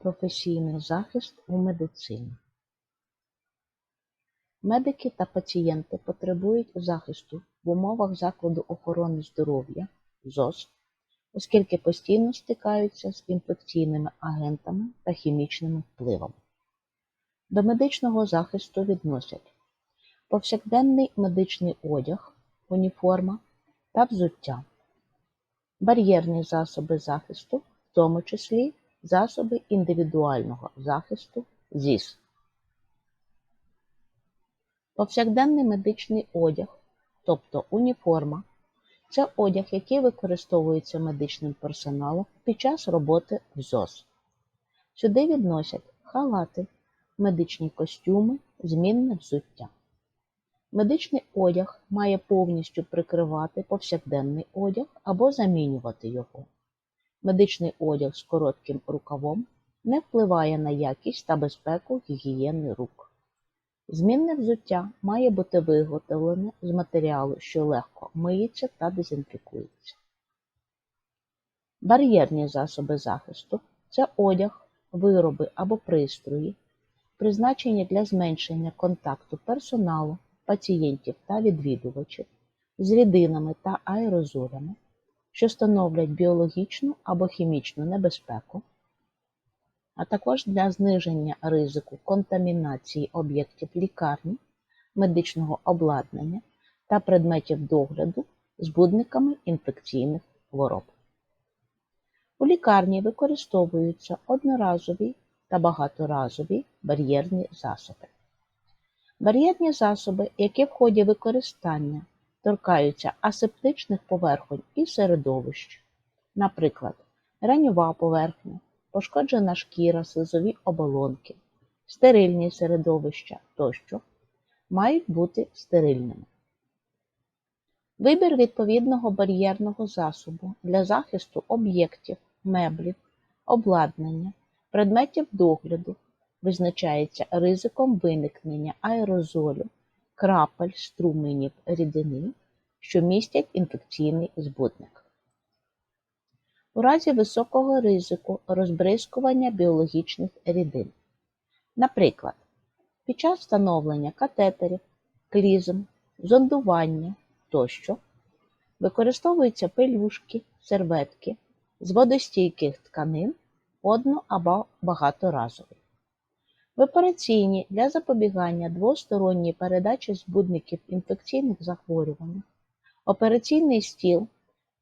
Професійний захист у медицині. Медики та пацієнти потребують захисту в умовах закладу охорони здоров'я ЗОЗ, оскільки постійно стикаються з інфекційними агентами та хімічними впливами. До медичного захисту відносять повсякденний медичний одяг, уніформа та взуття, бар'єрні засоби захисту, в тому числі засоби індивідуального захисту ЗІС. Повсякденний медичний одяг, тобто уніформа, це одяг, який використовується медичним персоналом під час роботи в ЗОЗ. Сюди відносять халати, медичні костюми, змінне взуття. Медичний одяг має повністю прикривати повсякденний одяг або замінювати його. Медичний одяг з коротким рукавом не впливає на якість та безпеку гігієни рук. Змінне взуття має бути виготовлене з матеріалу, що легко миється та дезінфікується. Бар'єрні засоби захисту це одяг, вироби або пристрої, призначені для зменшення контакту персоналу, пацієнтів та відвідувачів з рідинами та аерозолями, що становлять біологічну або хімічну небезпеку, а також для зниження ризику контамінації об'єктів лікарні, медичного обладнання та предметів догляду збудниками інфекційних хвороб. У лікарні використовуються одноразові та багаторазові бар'єрні засоби. Бар'єрні засоби, які в ході використання торкаються асептичних поверхонь і середовищ, наприклад, раньова поверхня, пошкоджена шкіра, слизові оболонки, стерильні середовища тощо, мають бути стерильними. Вибір відповідного бар'єрного засобу для захисту об'єктів, меблів, обладнання, предметів догляду визначається ризиком виникнення аерозолю, крапель струменів рідини, що містять інфекційний збудник. У разі високого ризику розбризкування біологічних рідин. Наприклад, під час встановлення катетерів, клізм, зондування тощо використовуються пелюшки, серветки з водостійких тканин одно- або багаторазові. В операційній для запобігання двосторонньої передачі збудників інфекційних захворювань операційний стіл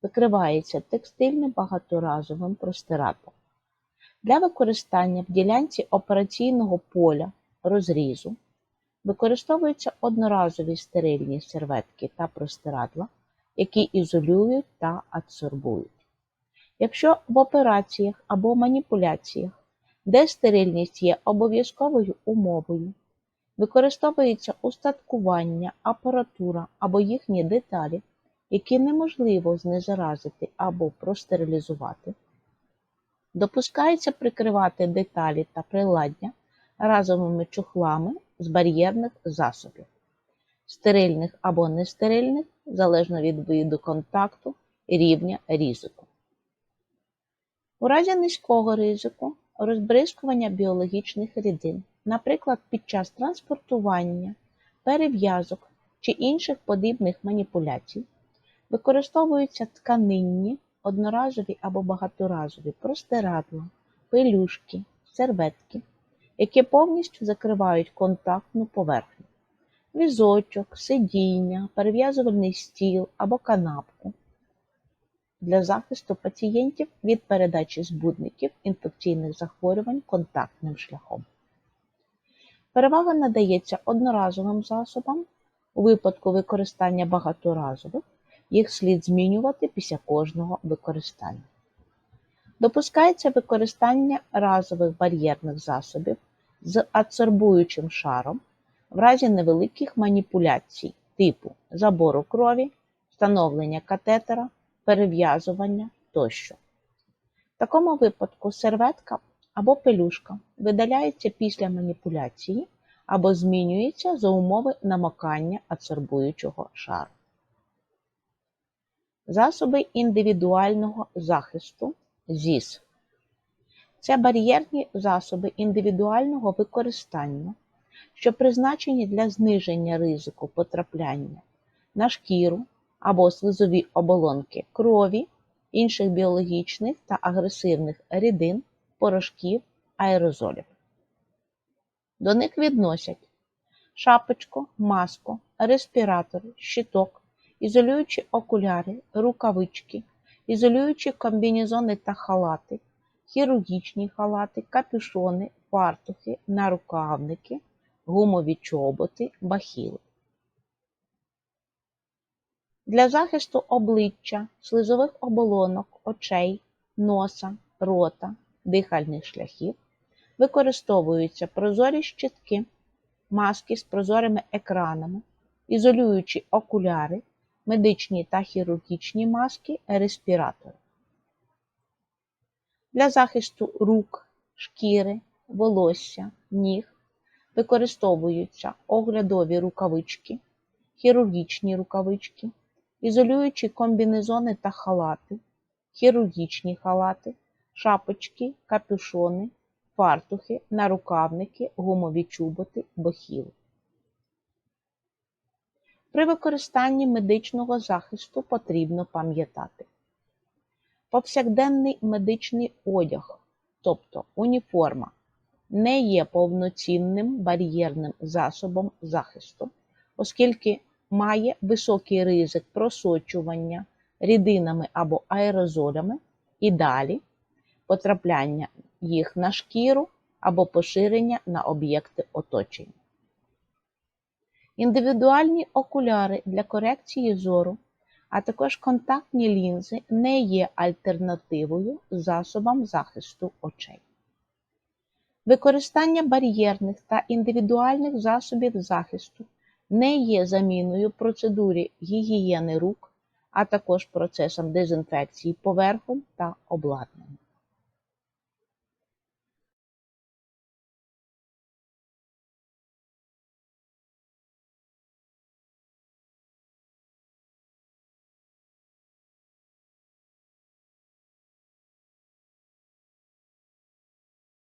викривається текстильним багаторазовим простирадлом. Для використання в ділянці операційного поля розрізу використовуються одноразові стерильні серветки та простирадла, які ізолюють та адсорбують. Якщо в операціях або маніпуляціях де стерильність є обов'язковою умовою, використовується устаткування, апаратура або їхні деталі, які неможливо знезаразити або простерилізувати, допускається прикривати деталі та приладдя разовими чохлами з бар'єрних засобів, стерильних або нестерильних, залежно від виду контакту і рівня ризику. У разі низького ризику розбризкування біологічних рідин, наприклад, під час транспортування, перев'язок чи інших подібних маніпуляцій, використовуються тканинні, одноразові або багаторазові простирадла, пелюшки, серветки, які повністю закривають контактну поверхню, візочок, сидіння, перев'язувальний стіл або канапку для захисту пацієнтів від передачі збудників інфекційних захворювань контактним шляхом. Перевага надається одноразовим засобам. У випадку використання багаторазових їх слід змінювати після кожного використання. Допускається використання разових бар'єрних засобів з адсорбуючим шаром в разі невеликих маніпуляцій типу забору крові, встановлення катетера, перев'язування тощо. В такому випадку серветка або пелюшка видаляється після маніпуляції або змінюється за умови намокання адсорбуючого шару. Засоби індивідуального захисту ЗІС. Це бар'єрні засоби індивідуального використання, що призначені для зниження ризику потрапляння на шкіру або слизові оболонки крові, інших біологічних та агресивних рідин, порошків, аерозолів. До них відносять шапочку, маску, респіратори, щиток, ізолюючі окуляри, рукавички, ізолюючі комбінезони та халати, хірургічні халати, капюшони, фартухи, нарукавники, гумові чоботи, бахіли. Для захисту обличчя, слизових оболонок, очей, носа, рота, дихальних шляхів використовуються прозорі щитки, маски з прозорими екранами, ізолюючі окуляри, медичні та хірургічні маски, респіратори. Для захисту рук, шкіри, волосся, ніг використовуються оглядові рукавички, хірургічні рукавички, ізолюючі комбінезони та халати, хірургічні халати, шапочки, капюшони, фартухи, нарукавники, гумові чоботи, бахіли. При використанні медичного захисту потрібно пам'ятати повсякденний медичний одяг, тобто уніформа, не є повноцінним бар'єрним засобом захисту, оскільки має високий ризик просочування рідинами або аерозолями і далі потрапляння їх на шкіру або поширення на об'єкти оточення. Індивідуальні окуляри для корекції зору, а також контактні лінзи не є альтернативою засобам захисту очей. Використання бар'єрних та індивідуальних засобів захисту не є заміною процедурі гігієни рук, а також процесом дезінфекції поверхом та обладнання.